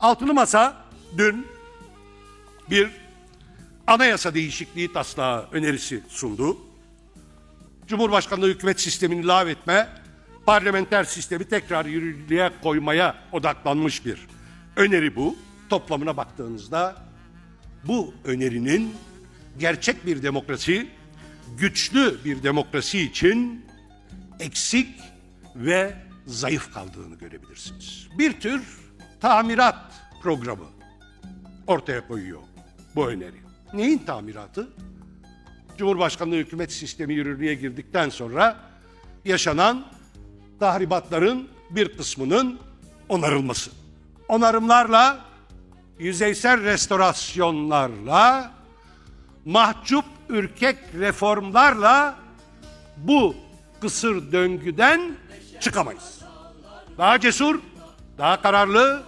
Altılı Masa dün bir anayasa değişikliği taslağı önerisi sundu. Cumhurbaşkanlığı hükümet sistemini lağvetme, parlamenter sistemi tekrar yürürlüğe koymaya odaklanmış bir öneri bu. Toplamına baktığınızda bu önerinin gerçek bir demokrasi, güçlü bir demokrasi için eksik ve zayıf kaldığını görebilirsiniz. Bir tür tamirat programı ortaya koyuyor bu öneri. Neyin tamiratı? Cumhurbaşkanlığı hükümet sistemi yürürlüğe girdikten sonra yaşanan tahribatların bir kısmının onarılması. Onarımlarla, yüzeysel restorasyonlarla, mahcup ürkek reformlarla bu kısır döngüden çıkamayız. Daha cesur, daha kararlı,